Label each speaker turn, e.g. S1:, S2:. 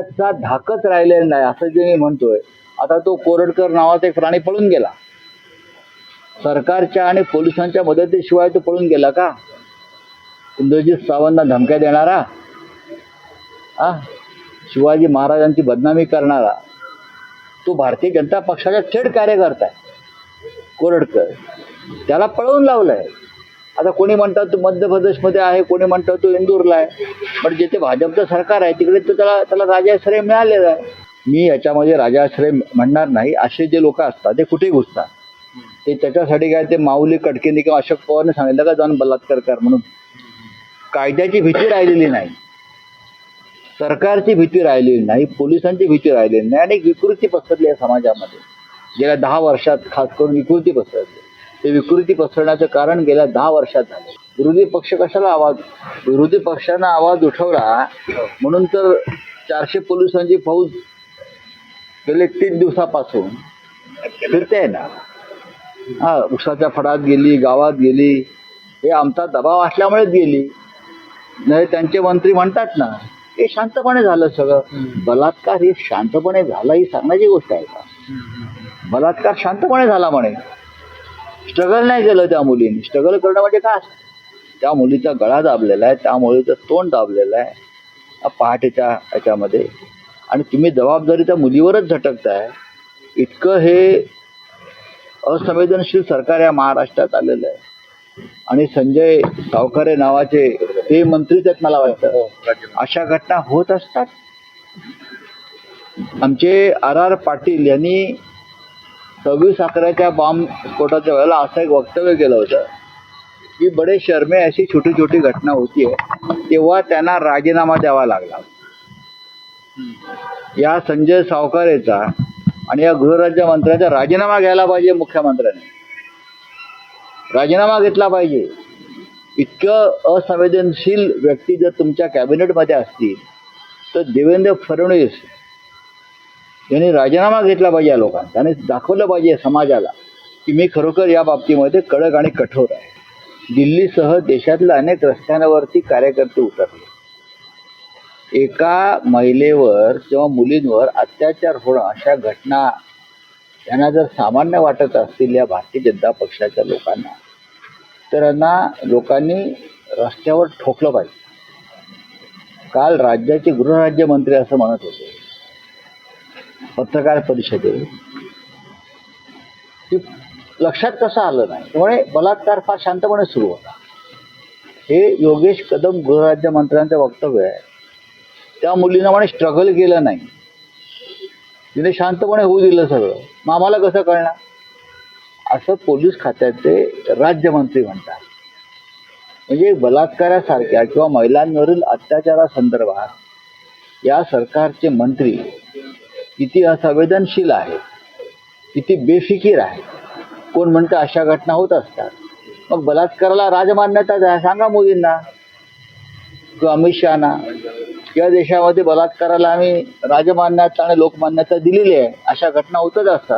S1: त्याचा धाकच राहिलेला नाही असं जे मी म्हणतोय. आता तो कोरडकर नावाचा एक प्राणी पळून गेला. सरकारच्या आणि पोलिसांच्या मदतीशिवाय तो पळून गेला का? इंद्रजित सावंतना धमक्या देणारा? आ? शिवाजी महाराजांची बदनामी करणारा? तो भारतीय जनता पक्षाचा थेट कार्यकर्ता आहे. कोरडकर. त्याला पळवून लावलं आहे आता कोणी म्हणतात तो मध्य प्रदेशमध्ये आहे कोणी म्हणतात तो इंदूरला आहे. पण जिथे भाजपचं सरकार आहे तिकडे तो त्याला त्याला राजाश्रय मिळालेला आहे. मी याच्यामध्ये राजाश्रय म्हणणार नाही असे जे लोक असतात ते कुठे घुसतात. ते त्याच्यासाठी काय ते माऊली कटकेनी किंवा अशोक पवारने सांगितलं का जाऊन बलात्कार कर म्हणून. कायद्याची भीती राहिलेली नाही. सरकारची भीती राहिलेली नाही पोलिसांची भीती राहिलेली नाही आणि विकृती पसरली आहे समाजामध्ये. गेल्या दहा वर्षात खास करून विकृती पसरली ते विकृती पसरण्याचं कारण गेल्या दहा वर्षात झालं. विरोधी पक्ष कशाला आवाज विरोधी पक्षानं आवाज उठवला म्हणून तर चारशे पोलिसांची फौज गेले तीन दिवसापासून. फिरते ना. हा उसाच्या फडात गेली गावात गेली हे आमचा दबाव असल्यामुळेच गेली. नाही त्यांचे मंत्री म्हणतात ना हे शांतपणे झालं सगळं. बलात्कार हे शांतपणे झाला ही सांगण्याची गोष्ट आहे का? बलात्कार शांतपणे झाला म्हणे. स्ट्रगल नाही केलं त्या मुलीने. स्ट्रगल करणं म्हणजे काय? त्या मुलीचा गळा दाबलेला आहे त्या मुलीचं तोंड दाबलेलं आहे. पहाटेच्या याच्यामध्ये. आणि तुम्ही जबाबदारी त्या मुलीवरच झटकताय. इतकं हे असंवेदनशील सरकार या महाराष्ट्रात आलेलं आहे. आणि संजय सावकारे नावाचे ते मंत्रीच आहेत मला वाटतं. अशा घटना होत असतात. आमचे आर आर पाटील यांनी सव्वीस अकराच्या बॉम्ब स्फोटाच्या वेळेला असं एक वक्तव्य केलं होतं की बडे शर्मे अशी छोटी छोटी घटना होती तेव्हा त्यांना राजीनामा द्यावा लागला. या संजय सावकारेचा आणि या गृहराज्यमंत्र्याचा राजीनामा घ्यायला पाहिजे मुख्यमंत्र्यांनी. राजीनामा घेतला पाहिजे. इतकं असंवेदनशील व्यक्ती जर तुमच्या कॅबिनेटमध्ये असतील तर देवेंद्र फडणवीस त्यांनी राजीनामा घेतला पाहिजे या लोकांना. त्यांनी दाखवलं पाहिजे समाजाला की मी खरोखर या बाबतीमध्ये कडक आणि कठोर आहे. दिल्लीसह देशातल्या अनेक रस्त्यांवरती कार्यकर्ते उतरले. एका महिलेवर किंवा मुलींवर अत्याचार होणं अशा घटना यांना जर सामान्य वाटत असतील या भारतीय जनता पक्षाच्या लोकांना तर यांना लोकांनी रस्त्यावर ठोकलं पाहिजे. काल राज्याचे गृहराज्यमंत्री असं म्हणत होते. पत्रकार परिषदेत. की लक्षात कसं आलं नाही? त्यामुळे बलात्कार फार शांतपणे सुरू होता. हे योगेश कदम गृहराज्यमंत्र्यांचं वक्तव्य आहे. त्या मुलीनं म्हणे स्ट्रगल केलं नाही. तिने शांतपणे होऊ दिलं सगळं. मग आम्हाला कसं कळणार? असं पोलीस खात्याचे राज्यमंत्री म्हणतात. म्हणजे बलात्कारासारख्या किंवा महिलांवरील अत्याचारासंदर्भात या सरकारचे मंत्री किती असंवेदनशील आहे किती बेफिकीर आहे. कोण म्हणतं अशा घटना होत असतात. मग बलात्काराला राजमान्यता द्या. सांगा मोदींना. किंवा अमित शहाना. या देशामध्ये बलात्काराला आम्ही राजमान्यता आणि लोकमान्यता दिलेली आहे. अशा घटना होतच असतात.